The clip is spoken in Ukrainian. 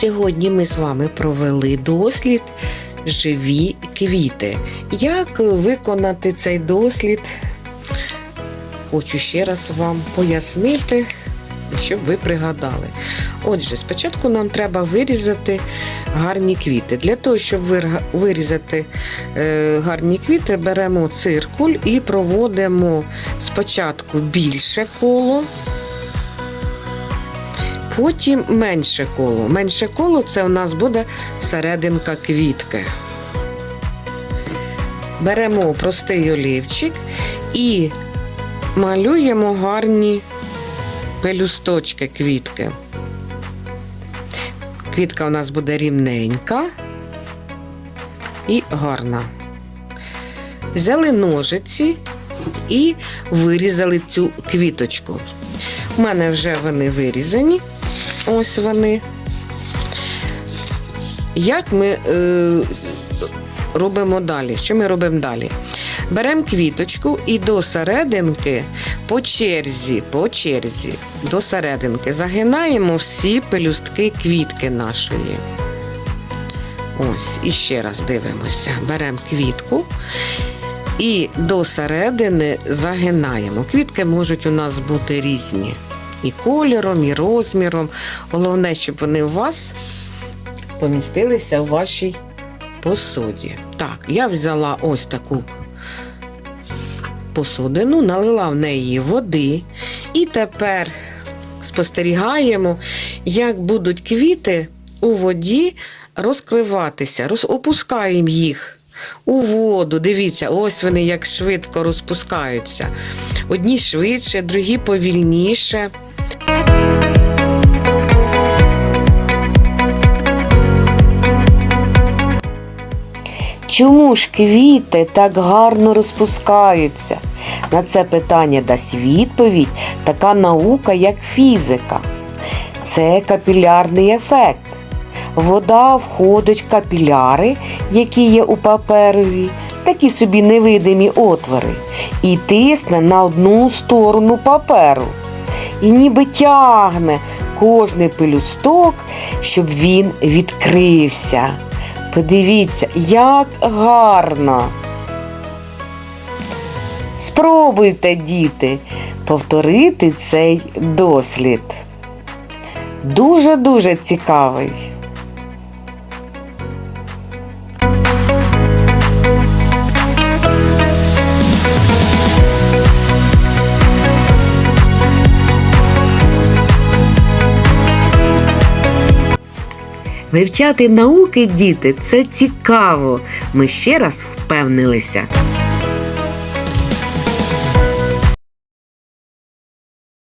Сьогодні ми з вами провели дослід живі квіти. Як виконати цей дослід? Хочу ще раз вам пояснити, щоб ви пригадали. Отже, спочатку нам треба вирізати гарні квіти. Для того, щоб вирізати е, гарні квіти, беремо циркуль і проводимо спочатку більше коло, потім менше коло. Менше коло це у нас буде серединка квітки. Беремо простий олівчик і малюємо гарні пелюсточки квітки. Квітка у нас буде рівненька і гарна. Взяли ножиці і вирізали цю квіточку. У мене вже вони вирізані. Ось вони. Як ми е, робимо далі? Що ми робимо далі? Беремо квіточку і до серединки по черзі, по черзі, до серединки загинаємо всі пелюстки квітки нашої. Ось, і ще раз дивимося. Беремо квітку і до середини загинаємо. Квітки можуть у нас бути різні. І кольором, і розміром. Головне, щоб вони у вас помістилися в вашій посуді. Так, я взяла ось таку посудину, налила в неї води, і тепер спостерігаємо, як будуть квіти у воді розкриватися, роз... опускаємо їх. У воду, дивіться, ось вони як швидко розпускаються. Одні швидше, другі повільніше. Чому ж квіти так гарно розпускаються? На це питання дасть відповідь така наука, як фізика. Це капілярний ефект. Вода входить в капіляри, які є у паперові, такі собі невидимі отвори, і тисне на одну сторону паперу. І ніби тягне кожний пелюсток, щоб він відкрився. Подивіться, як гарно. Спробуйте, діти, повторити цей дослід. Дуже-дуже цікавий. Вивчати науки, діти, це цікаво. Ми ще раз впевнилися.